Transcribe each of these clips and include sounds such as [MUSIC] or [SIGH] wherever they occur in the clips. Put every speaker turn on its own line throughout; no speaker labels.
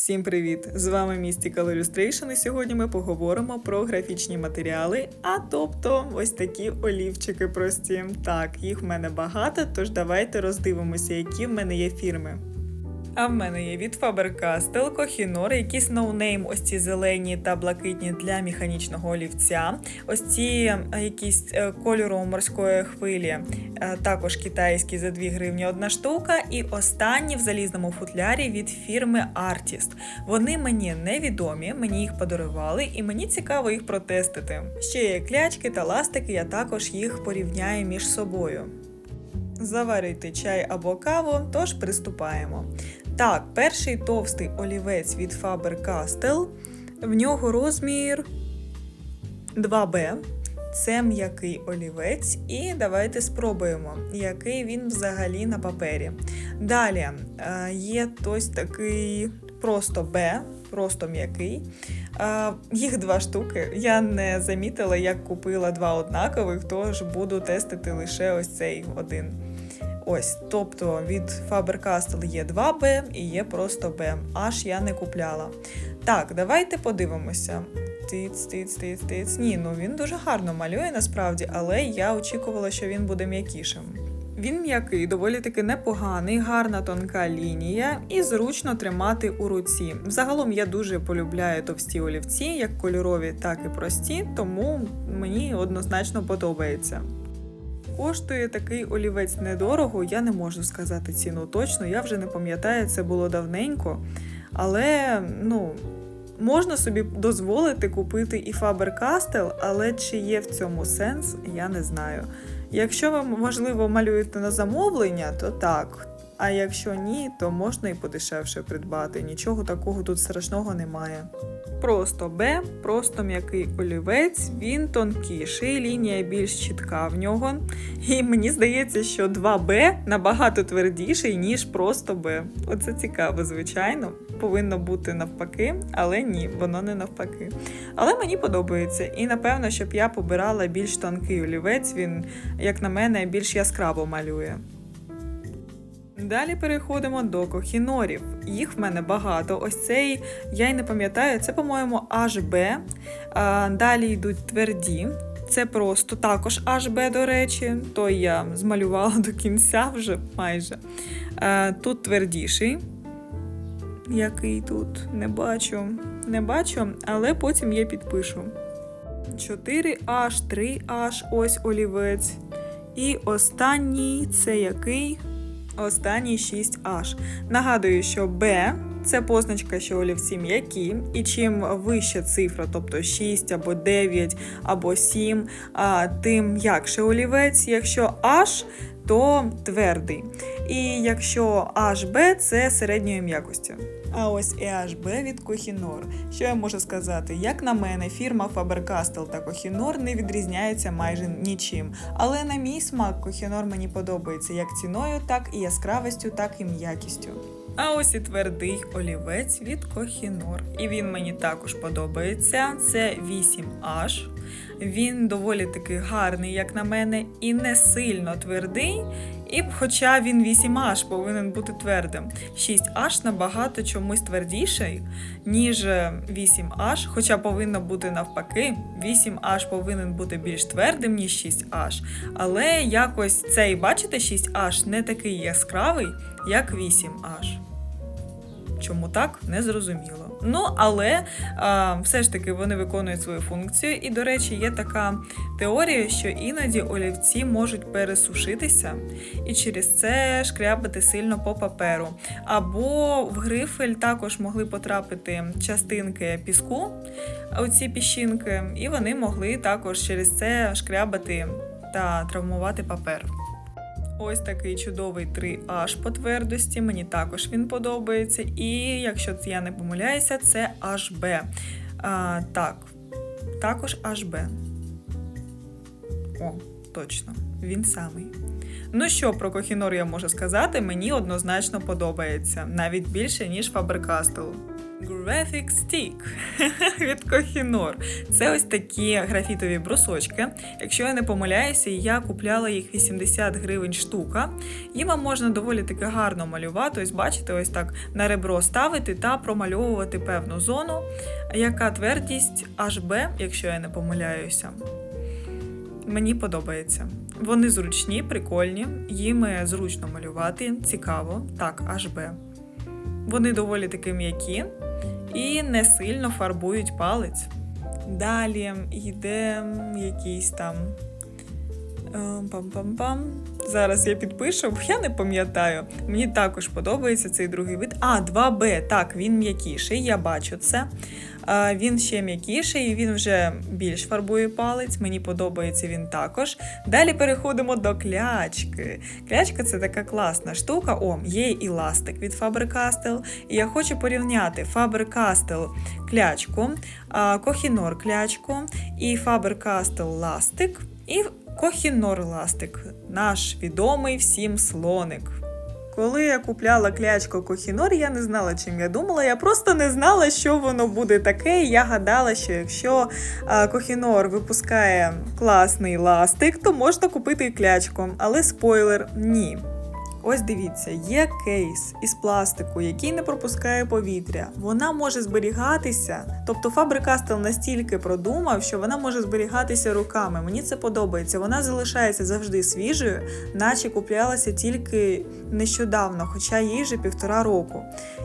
Всім привіт! З вами Mystical Illustration і сьогодні ми поговоримо про графічні матеріали, а тобто ось такі олівчики прості. Так, їх в мене багато, тож давайте роздивимося, які в мене є фірми. А в мене є від Faber-Castell, Kohinoor, якісь ноунейм, ось ці зелені та блакитні для механічного олівця. Ось ці е, якісь е, кольору морської хвилі, е, також китайські за 2 гривні одна штука. І останні в залізному футлярі від фірми Artist. Вони мені невідомі, мені їх подарували, і мені цікаво їх протестити. Ще є клячки та ластики, я також їх порівняю між собою. Заварюйте чай або каву, тож приступаємо. Так, перший товстий олівець від Faber-Castell. В нього розмір 2B. Це м'який олівець, і давайте спробуємо, який він взагалі на папері. Далі е, є ось такий просто Б, просто м'який. Е, Їх два штуки. Я не замітила, як купила два однакових, тож буду тестити лише ось цей один. Ось, тобто від Faber-Castell є 2B і є просто B. Аж я не купляла. Так, давайте подивимося. Тиц, тиц, тиц, тиц. Ні, ну він дуже гарно малює насправді, але я очікувала, що він буде м'якішим. Він м'який, доволі таки непоганий, гарна тонка лінія і зручно тримати у руці. Загалом я дуже полюбляю товсті олівці, як кольорові, так і прості, тому мені однозначно подобається. Коштує такий олівець недорого, я не можу сказати ціну точно, я вже не пам'ятаю, це було давненько. Але ну, можна собі дозволити купити і Faber-Castell, але чи є в цьому сенс, я не знаю. Якщо ви, можливо, малюєте на замовлення, то так. А якщо ні, то можна і подешевше придбати. Нічого такого тут страшного немає. Просто Б, просто м'який олівець, він тонкіший, лінія більш чітка в нього. І мені здається, що 2Б набагато твердіший, ніж просто Б. Оце цікаво, звичайно. Повинно бути навпаки, але ні, воно не навпаки. Але мені подобається. І напевно, щоб я побирала більш тонкий олівець, він, як на мене, більш яскраво малює. Далі переходимо до кохінорів. Їх в мене багато. Ось цей, я й не пам'ятаю, це, по-моєму, HB. Далі йдуть тверді. Це просто також HB, до речі, той я змалювала до кінця вже майже. Тут твердіший. Який тут? Не бачу. Не бачу, але потім я підпишу. 4H, 3H, ось олівець. І останній це який? Останній 6H. Нагадую, що B це позначка, що олівці м'які, і чим вища цифра, тобто 6 або 9 або 7, тим м'якше олівець. Якщо H, то твердий. І якщо HB це середньої м'якості. А ось і від Kohinoor. Що я можу сказати? Як на мене, фірма Faber-Castell та Kohinoor не відрізняються майже нічим. Але на мій смак Kohinoor мені подобається як ціною, так і яскравістю, так і м'якістю. А ось і твердий олівець від Kohinoor. І він мені також подобається. Це 8H. Він доволі таки гарний, як на мене, і не сильно твердий. І хоча він 8H повинен бути твердим, 6H набагато чомусь твердіший, ніж 8H, хоча повинно бути навпаки, 8H повинен бути більш твердим, ніж 6H. Але якось цей, бачите, 6H не такий яскравий, як 8H. Чому так, не зрозуміло. Ну, але а, все ж таки вони виконують свою функцію. І, до речі, є така теорія, що іноді олівці можуть пересушитися і через це шкрябати сильно по паперу. Або в грифель також могли потрапити частинки піску, оці піщинки, і вони могли також через це шкрябати та травмувати папер. Ось такий чудовий 3H по твердості. Мені також він подобається. І якщо я не помиляюся, це HB. А, Так, також HB. О, точно, він самий. Ну що про Kohinoor я можу сказати, мені однозначно подобається, навіть більше, ніж Faber-Castell. Graphic Stick [LAUGHS] від Kohinoor. Це ось такі графітові брусочки. Якщо я не помиляюся, я купляла їх 80 гривень штука. Їм можна доволі таки гарно малювати. Ось бачите, ось так на ребро ставити та промальовувати певну зону, яка твердість HB, якщо я не помиляюся. Мені подобається. Вони зручні, прикольні, їм зручно малювати, цікаво. Так, HB. Вони доволі таки м'які і не сильно фарбують палець. Далі йде якийсь там. е, Пам-пам-пам. Зараз я підпишу, бо я не пам'ятаю. Мені також подобається цей другий вид. А, 2Б. Так, він м'якіший, я бачу це. Він ще м'якіший, він вже більш фарбує палець. Мені подобається він також. Далі переходимо до клячки. Клячка це така класна штука. О, є і ластик від Faber-Castell. І я хочу порівняти Faber-Castell клячку, Kohinoor клячку і Faber-Castell ластик. І Kohinoor ластик, наш відомий всім слоник. Коли я купляла клячко Кохінор, я не знала, чим я думала. Я просто не знала, що воно буде таке. Я гадала, що якщо Кохінор випускає класний ластик, то можна купити і клячко. Але спойлер ні. Ось дивіться, є кейс із пластику, який не пропускає повітря. Вона може зберігатися. Тобто Faber-Castell настільки продумав, що вона може зберігатися руками. Мені це подобається. Вона залишається завжди свіжою, наче куплялася тільки нещодавно, хоча їй вже півтора року.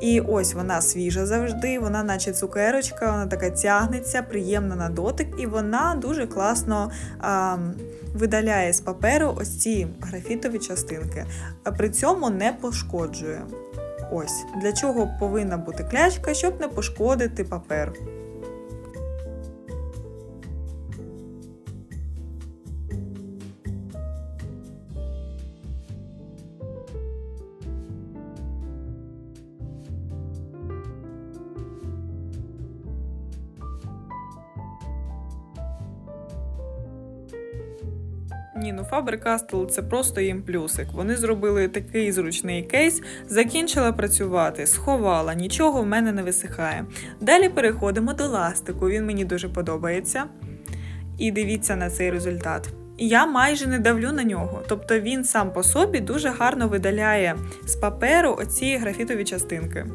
І ось вона свіжа завжди, вона, наче цукерочка, вона така тягнеться, приємна на дотик, і вона дуже класно а, видаляє з паперу ось ці графітові частинки а при цьому не пошкоджує. Ось для чого повинна бути клячка, щоб не пошкодити папер. Faber-Castell це просто їм плюсик. Вони зробили такий зручний кейс, закінчила працювати, сховала, нічого в мене не висихає. Далі переходимо до ластику. Він мені дуже подобається. І дивіться на цей результат. Я майже не давлю на нього, тобто він сам по собі дуже гарно видаляє з паперу оці графітові частинки.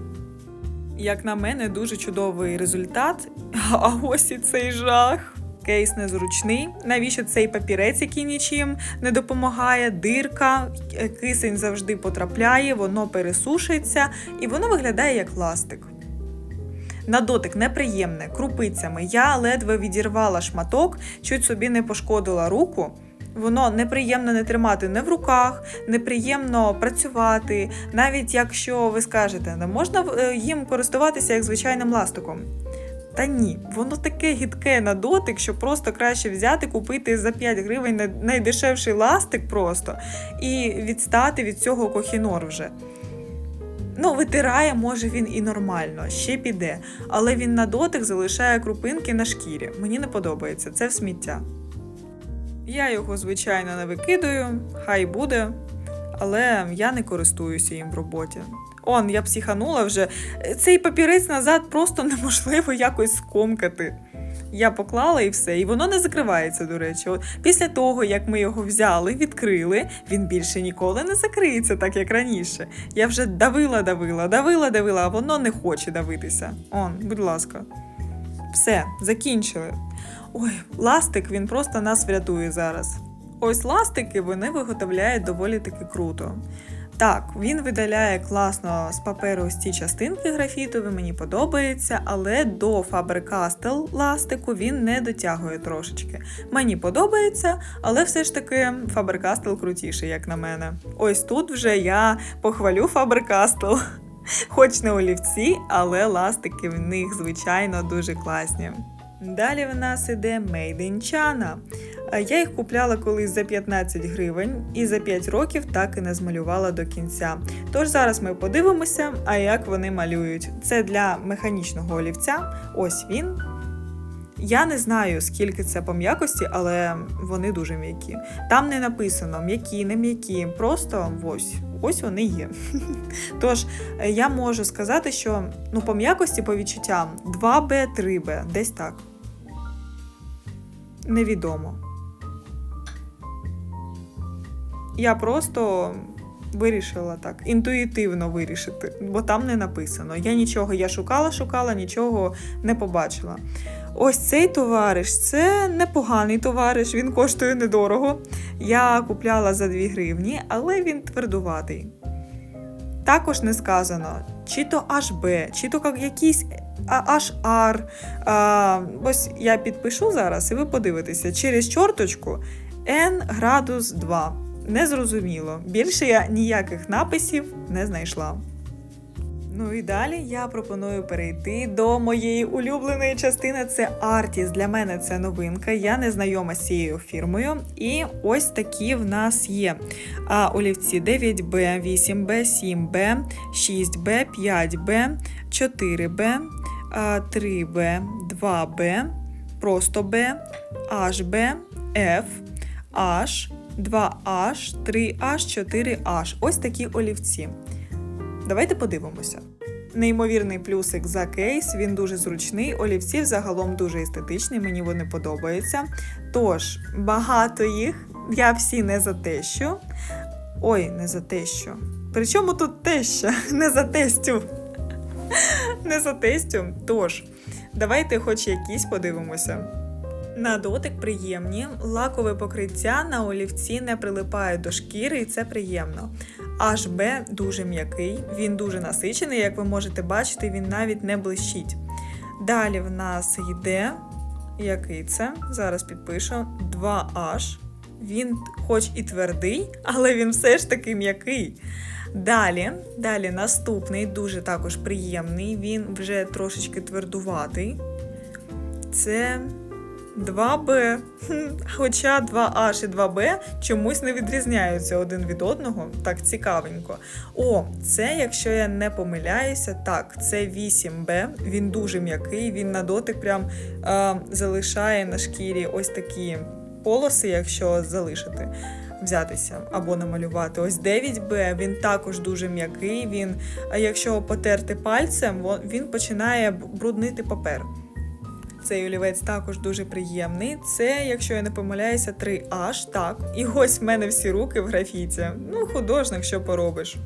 Як на мене, дуже чудовий результат. [LAUGHS] А ось і цей жах. Кейс незручний. Навіщо цей папірець, який нічим не допомагає? Дирка, е, кисень завжди потрапляє, воно пересушується і воно виглядає як ластик. На дотик неприємне, крупицями. Я ледве відірвала шматок, чуть собі не пошкодила руку. Воно неприємно не тримати не в руках, неприємно працювати, навіть якщо ви скажете, не можна е, їм користуватися як звичайним ластиком. Та ні, воно таке гідке на дотик, що просто краще взяти, купити за 5 гривень найдешевший ластик просто і відстати від цього кохінор вже. Ну, витирає, може він і нормально, ще піде, але він на дотик залишає крупинки на шкірі. Мені не подобається, це в сміття. Я його, звичайно, не викидаю, хай буде, але я не користуюся їм в роботі. Он, я психанула вже. Цей папірець назад просто неможливо якось скомкати. Я поклала і все, і воно не закривається, до речі. От після того, як ми його взяли, відкрили, він більше ніколи не закриється, так як раніше. Я вже давила, давила, давила, давила, а воно не хоче давитися. Он, будь ласка. Все, закінчили. Ой, ластик він просто нас врятує зараз. Ось ластики вони виготовляють доволі таки круто. Так, він видаляє класно з паперу ось ці частинки графітові, мені подобається, але до Faber-Castell ластику він не дотягує трошечки. Мені подобається, але все ж таки Faber-Castell крутіший, як на мене. Ось тут вже я похвалю Faber-Castell. [LAUGHS] Хоч не олівці, але ластики в них, звичайно, дуже класні. Далі в нас іде Made in China. Я їх купляла колись за 15 гривень і за 5 років так і не змалювала до кінця. Тож зараз ми подивимося, а як вони малюють. Це для механічного олівця. Ось він. Я не знаю, скільки це по м'якості, але вони дуже м'які. Там не написано м'які, не м'які, просто ось ось вони є. [LAUGHS] Тож, е, я можу сказати, що ну, по м'якості, по відчуттям 2Б, 3Б, десь так. Невідомо. Я просто вирішила так, інтуїтивно вирішити, бо там не написано. Я нічого я шукала, шукала, нічого не побачила. Ось цей товариш це непоганий товариш, він коштує недорого. Я купляла за 2 гривні, але він твердуватий. Також не сказано, чи то HB, чи то якийсь HR. А, Ось я підпишу зараз, і ви подивитеся, через чорточку N градус 2. Незрозуміло. Більше я ніяких написів не знайшла. Ну і далі я пропоную перейти до моєї улюбленої частини. Це Artis. Для мене це новинка. Я не знайома з цією фірмою. І ось такі в нас є а, олівці 9B, 8B, 7B, 6B, 5B, 4B, 3B, 2B, просто B, HB, F, H, 2H, 3H, 4H. Ось такі олівці. Давайте подивимося. Неймовірний плюсик за кейс, він дуже зручний, олівці взагалом дуже естетичні, мені вони подобаються. Тож, багато їх, я всі не за те, що. Ой, не за те, що. Причому тут теща, [LAUGHS] не за тестю. Не за тестю. Тож, давайте хоч якісь подивимося. На дотик приємні, лакове покриття на олівці не прилипає до шкіри, і це приємно. HB дуже м'який, він дуже насичений, як ви можете бачити, він навіть не блищить. Далі в нас йде, який це? Зараз підпишу 2H. Він, хоч і твердий, але він все ж таки м'який. Далі, далі наступний, дуже також приємний, він вже трошечки твердуватий. Це 2Б. Хоча 2H і 2Б чомусь не відрізняються один від одного, так цікавенько. О, це, якщо я не помиляюся, так, це 8Б, він дуже м'який, він на дотик прям е, залишає на шкірі ось такі полоси, якщо залишити. Взятися або намалювати. Ось 9Б, він також дуже м'який. Він, якщо потерти пальцем, він починає бруднити папер. Цей олівець також дуже приємний. Це, якщо я не помиляюся, 3H, так. І ось в мене всі руки в графіці. Ну, художник, що поробиш.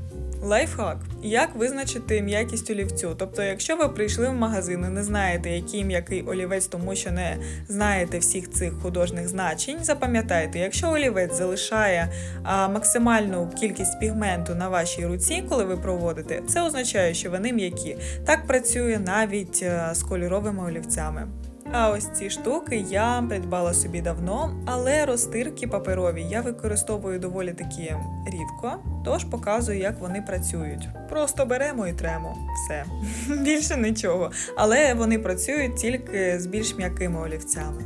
Лайфхак. Як визначити м'якість олівцю? Тобто, якщо ви прийшли в магазин і не знаєте, який м'який олівець, тому що не знаєте всіх цих художніх значень, запам'ятайте, якщо олівець залишає а, максимальну кількість пігменту на вашій руці, коли ви проводите, це означає, що вони м'які. Так працює навіть а, з кольоровими олівцями. А ось ці штуки я придбала собі давно, але розтирки паперові я використовую доволі таки рідко, тож показую, як вони працюють. Просто беремо і тремо все. [LAUGHS] Більше нічого. Але вони працюють тільки з більш м'якими олівцями.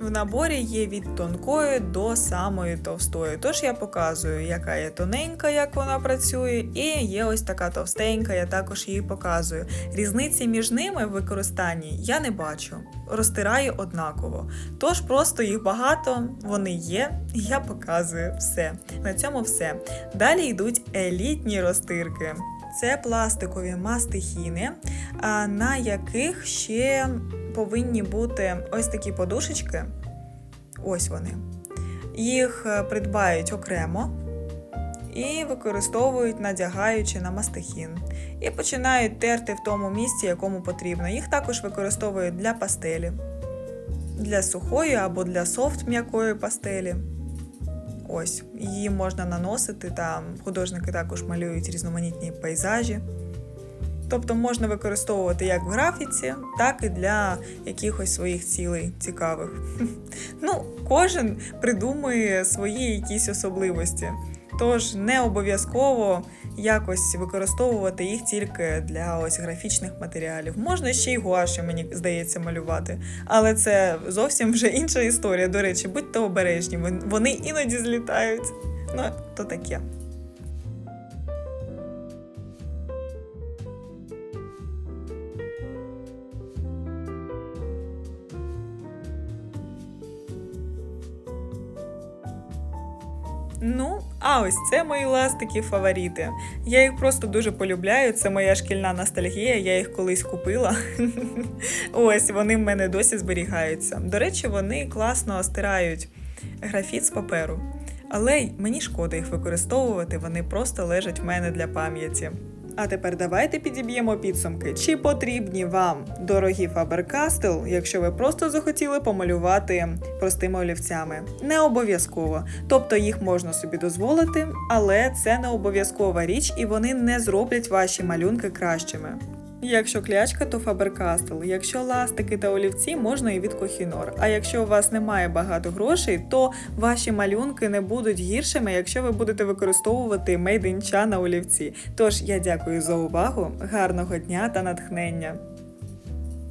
В наборі є від тонкої до самої товстої. Тож я показую, яка є тоненька, як вона працює, і є ось така товстенька, я також її показую. Різниці між ними в використанні я не бачу. Розтираю однаково. Тож просто їх багато, вони є, я показую все. На цьому все. Далі йдуть елітні розтирки. Це пластикові мастихіни, на яких ще повинні бути ось такі подушечки. Ось вони. Їх е, придбають окремо і використовують, надягаючи на мастихін. І починають терти в тому місці, якому потрібно. Їх також використовують для пастелі, для сухої або для софт м'якої пастелі. Ось, її можна наносити, там художники також малюють різноманітні пейзажі. Тобто можна використовувати як в графіці, так і для якихось своїх цілей цікавих. [LAUGHS] Ну, кожен придумує свої якісь особливості. Тож не обов'язково якось використовувати їх тільки для ось графічних матеріалів. Можна ще й гуаші, мені здається, малювати. Але це зовсім вже інша історія. До речі, будьте обережні, вони іноді злітають. Ну, то таке. Ну, а ось це мої ластики фаворити. Я їх просто дуже полюбляю. Це моя шкільна ностальгія, я їх колись купила. [LAUGHS] Ось вони в мене досі зберігаються. До речі, вони класно стирають графіт з паперу. Але мені шкода їх використовувати, вони просто лежать в мене для пам'яті. А тепер давайте підіб'ємо підсумки. Чи потрібні вам дорогі Faber-Castell, якщо ви просто захотіли помалювати простими олівцями? Не обов'язково. Тобто їх можна собі дозволити, але це не обов'язкова річ, і вони не зроблять ваші малюнки кращими. Якщо клячка, то Faber-Castell. Якщо ластики та олівці, можна і від кохінор. А якщо у вас немає багато грошей, то ваші малюнки не будуть гіршими, якщо ви будете використовувати мейдинча на олівці. Тож я дякую за увагу, гарного дня та натхнення.